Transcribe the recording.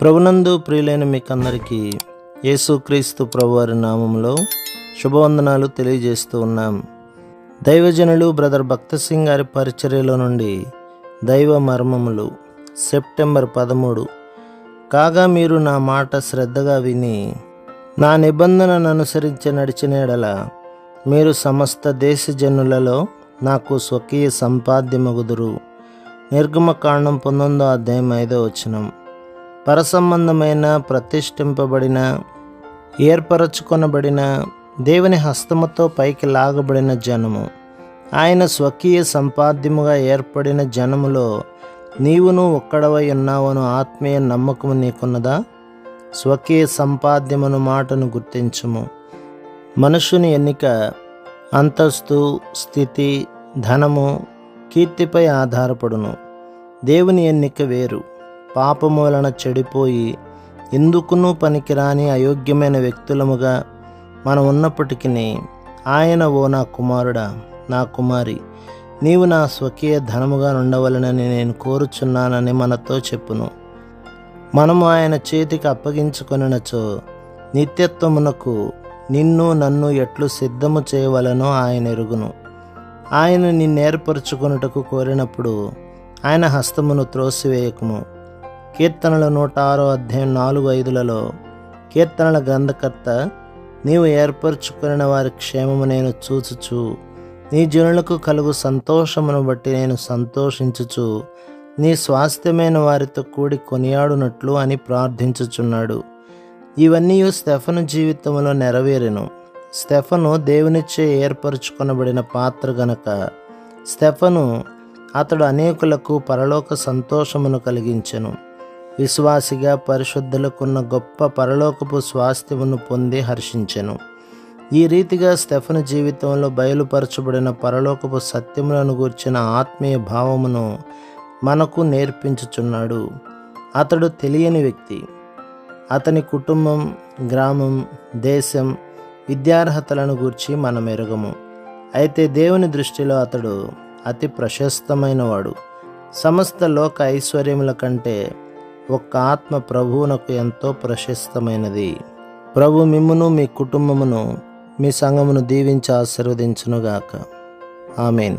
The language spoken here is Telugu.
ప్రభునందు ప్రియులైన మీకందరికీ యేసుక్రీస్తు ప్రభువారి నామంలో శుభవందనాలు తెలియజేస్తూ ఉన్నాం. దైవజనులు బ్రదర్ భక్త సింగ్ గారి పరిచర్యలో నుండి దైవ మర్మములు సెప్టెంబర్ పదమూడు. కాగా మీరు నా మాట శ్రద్ధగా విని నా నిబంధనను అనుసరించి నడిచిన ఎడల మీరు సమస్త దేశజనులలో నాకు స్వకీయ సంపాద్యమగుదురు. నిర్గమకాండం పంతొమ్మిదో అధ్యాయం ఐదో వచనం. పరసంబంధమైన ప్రతిష్ఠింపబడిన ఏర్పరచుకొనబడిన దేవుని హస్తముతో పైకి లాగబడిన జనము. ఆయన స్వకీయ సంపాద్యముగా ఏర్పడిన జనములో నీవును ఒక్కడవై ఉన్నావను ఆత్మీయ నమ్మకము నీకున్నదా? స్వకీయ సంపాద్యమును మాటను గుర్తించము. మనుషుని ఎన్నిక అంతస్తు స్థితి ధనము కీర్తిపై ఆధారపడును. దేవుని ఎన్నిక వేరు. పాపమూలన చెడిపోయి ఎందుకునూ పనికిరాని అయోగ్యమైన వ్యక్తులముగా మనం ఉన్నప్పటికీ ఆయన ఓ నా కుమారుడా నా కుమారి నీవు నా స్వకీయ ధనముగా ఉండవలనని నేను కోరుచున్నానని మనతో చెప్పును. మనము ఆయన చేతికి అప్పగించుకొనినచో నిత్యత్వమునకు నిన్ను నన్ను ఎట్లు సిద్ధము చేయవలనో ఆయన ఎరుగును. ఆయన నిన్నేర్పరచుకొనుటకు కోరినప్పుడు ఆయన హస్తమును త్రోసివేయకము. కీర్తనల నూట ఆరో అధ్యాయం నాలుగు ఐదులలో కీర్తనల గ్రంథకర్త నీవు ఏర్పరచుకున్న వారి క్షేమము నేను చూచుచు. నీ జనులకు కలుగు సంతోషమును బట్టి నేను సంతోషించుచు. నీ స్వాస్థ్యమైన వారితో కూడి కొనియాడునట్లు అని ప్రార్థించుచున్నాడు. ఇవన్నీ స్టెఫను జీవితంలో నెరవేరెను. స్టెఫను దేవునిచ్చే ఏర్పరచుకొనబడిన పాత్ర గనక స్టెఫను అతడు అనేకులకు పరలోక సంతోషమును కలిగించెను. విశ్వాసిగా పరిశుద్ధులకున్న గొప్ప పరలోకపు స్వాస్థ్యమును పొంది హర్షించెను. ఈ రీతిగా స్టెఫను జీవితంలో బయలుపరచబడిన పరలోకపు సత్యములను గూర్చిన ఆత్మీయ భావమును మనకు నేర్పించుచున్నాడు. అతడు తెలియని వ్యక్తి. అతని కుటుంబం గ్రామం దేశం విద్యార్హతలను గూర్చి మనం అయితే దేవుని దృష్టిలో అతడు అతి ప్రశస్తమైనవాడు. సమస్త లోక ఐశ్వర్యముల కంటే ఒక్క ఆత్మ ప్రభువునకు ఎంతో ప్రశస్తమైనది. ప్రభు మిమ్మును మీ కుటుంబమును మీ సంఘమును దీవించి ఆశీర్వదించునుగాక. ఆమెన్.